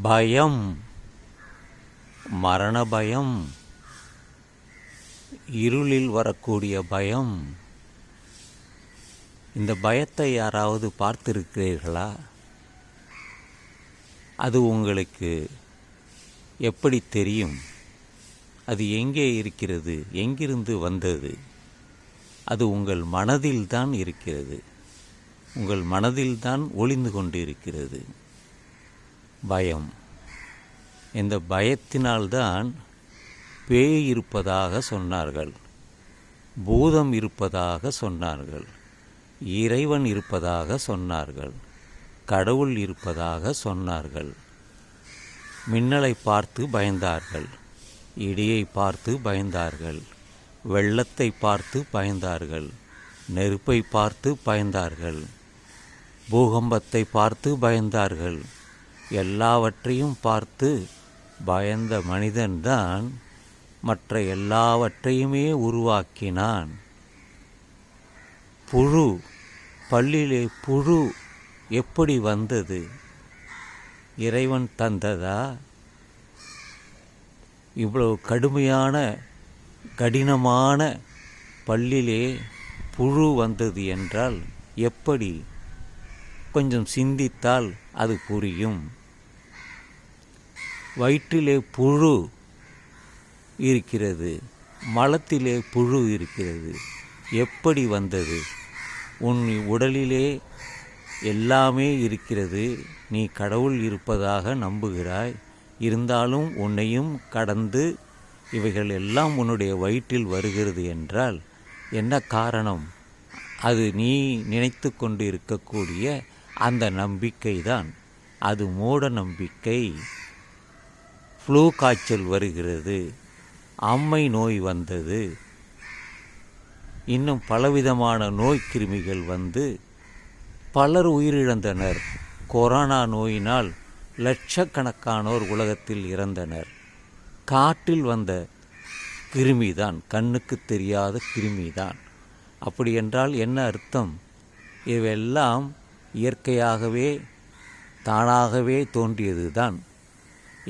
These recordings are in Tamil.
பயம் மரண பயம் இருளில் வரக்கூடிய பயம். இந்த பயத்தை யாராவது பார்த்திருக்கிறீர்களா? அது உங்களுக்கு எப்படி தெரியும்? அது எங்கே இருக்கிறது? எங்கிருந்து வந்தது? அது உங்கள் மனதில்தான் இருக்கிறது. உங்கள் மனதில்தான் ஒளிந்து கொண்டு இருக்கிறது பயம். இந்த பயத்தினால்தான் பேய் இருப்பதாக சொன்னார்கள். பூதம் இருப்பதாக சொன்னார்கள். இறைவன் இருப்பதாக சொன்னார்கள். கடவுள் இருப்பதாக சொன்னார்கள். மின்னலை பார்த்து பயந்தார்கள். இடியை பார்த்து பயந்தார்கள். வெள்ளத்தை பார்த்து பயந்தார்கள். நெருப்பை பார்த்து பயந்தார்கள். பூகம்பத்தை பார்த்து பயந்தார்கள். எல்லாவற்றையும் பார்த்து பயந்த மனிதன்தான் மற்ற எல்லாவற்றையுமே உருவாக்கினான். புழு பள்ளியிலே புழு எப்படி வந்தது? இறைவன் தந்ததா? இவ்வளவு கடுமையான கடினமான பல்லிலே புழு வந்தது என்றால் எப்படி? கொஞ்சம் சிந்தித்தால் அது புரியும். வயிற்றிலே புழு இருக்கிறது. மலத்திலே புழு இருக்கிறது. எப்படி வந்தது? உன் உடலிலே எல்லாமே இருக்கிறது. நீ கடவுள் இருப்பதாக நம்புகிறாய். இருந்தாலும் உன்னையும் கடந்து இவைகள் எல்லாம் உன்னுடைய வயிற்றில் வருகிறது என்றால் என்ன காரணம்? அது நீ நினைத்து கொண்டு இருக்கக்கூடிய அந்த நம்பிக்கை தான் அது மூட நம்பிக்கை. ஃப்ளூ காய்ச்சல் வருகிறது அம்மை நோய் வந்தது இன்னும் பலவிதமான நோய் கிருமிகள் வந்து பலர் உயிரிழந்தனர். கொரோனா நோயினால் லட்சக்கணக்கானோர் உலகத்தில் இறந்தனர். காட்டில் வந்த கிருமிதான் கண்ணுக்கு தெரியாத கிருமிதான். அப்படி என்றால் என்ன அர்த்தம்? இவையெல்லாம் இயற்கையாகவே தானாகவே தோன்றியது தான்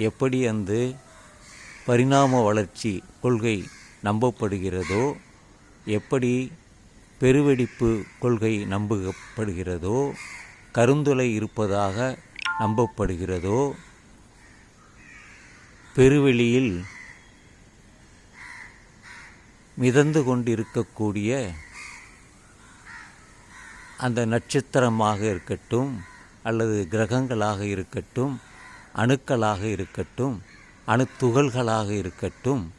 எப்படி அந்த பரிணாம வளர்ச்சி கொள்கை நம்பப்படுகிறதோ எப்படி பெருவெடிப்பு கொள்கை நம்பப்படுகிறதோ கருந்துளை இருப்பதாக நம்பப்படுகிறதோ பெருவெளியில் மிதந்து கொண்டிருக்கக்கூடிய அந்த நட்சத்திரமாக இருக்கட்டும் அல்லது கிரகங்களாக இருக்கட்டும் அணுக்களாக இருக்கட்டும் அணுத்துகள்களாக இருக்கட்டும்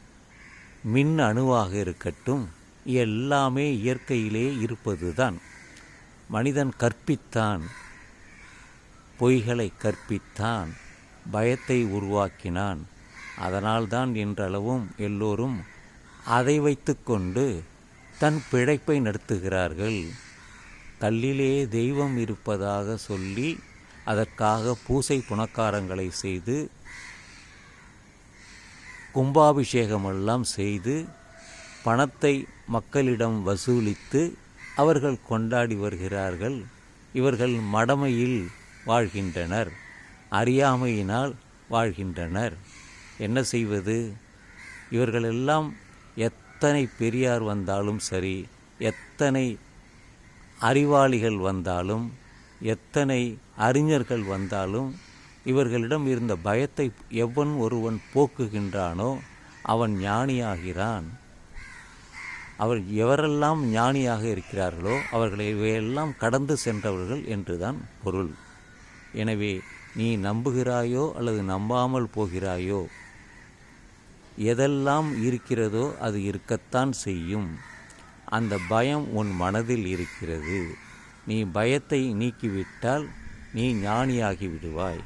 மின் அணுவாக இருக்கட்டும் எல்லாமே இயற்கையிலே இருப்பதுதான். மனிதன் கற்பித்தான் பொய்களை கற்பித்தான் பயத்தை உருவாக்கினான். அதனால்தான் இன்றளவும் எல்லோரும் அதை வைத்துக்கொண்டு தன் பிழைப்பை நடத்துகிறார்கள். கல்லிலே தெய்வம் இருப்பதாக சொல்லி அதற்காக பூசை புனக்காரங்களை செய்து கும்பாபிஷேகமெல்லாம் செய்து பணத்தை மக்களிடம் வசூலித்து அவர்கள் கொண்டாடி வருகிறார்கள். இவர்கள் மடமையில் வாழ்கின்றனர் அறியாமையினால் வாழ்கின்றனர். என்ன செய்வது? இவர்களெல்லாம் எத்தனை பெரியார் வந்தாலும் சரி எத்தனை அறிவாளிகள் வந்தாலும் எத்தனை அறிஞர்கள் வந்தாலும் இவர்களிடம் இருந்த பயத்தை எவன் ஒருவன் போக்குகின்றானோ அவன் ஞானியாகிறான். அவர் எவரெல்லாம் ஞானியாக இருக்கிறார்களோ அவர்களை இவையெல்லாம் கடந்து சென்றவர்கள் என்றுதான் பொருள். எனவே நீ நம்புகிறாயோ அல்லது நம்பாமல் போகிறாயோ எதெல்லாம் இருக்கிறதோ அது இருக்கத்தான் செய்யும். அந்த பயம் உன் மனதில் இருக்கிறது. நீ பயத்தை நீக்கிவிட்டால் நீ ஞானியாகி விடுவாய்.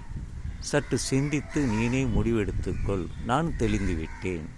சற்று சிந்தித்து நீனே முடிவெடுத்துக்கொள். நான் தெளிந்து விட்டேன்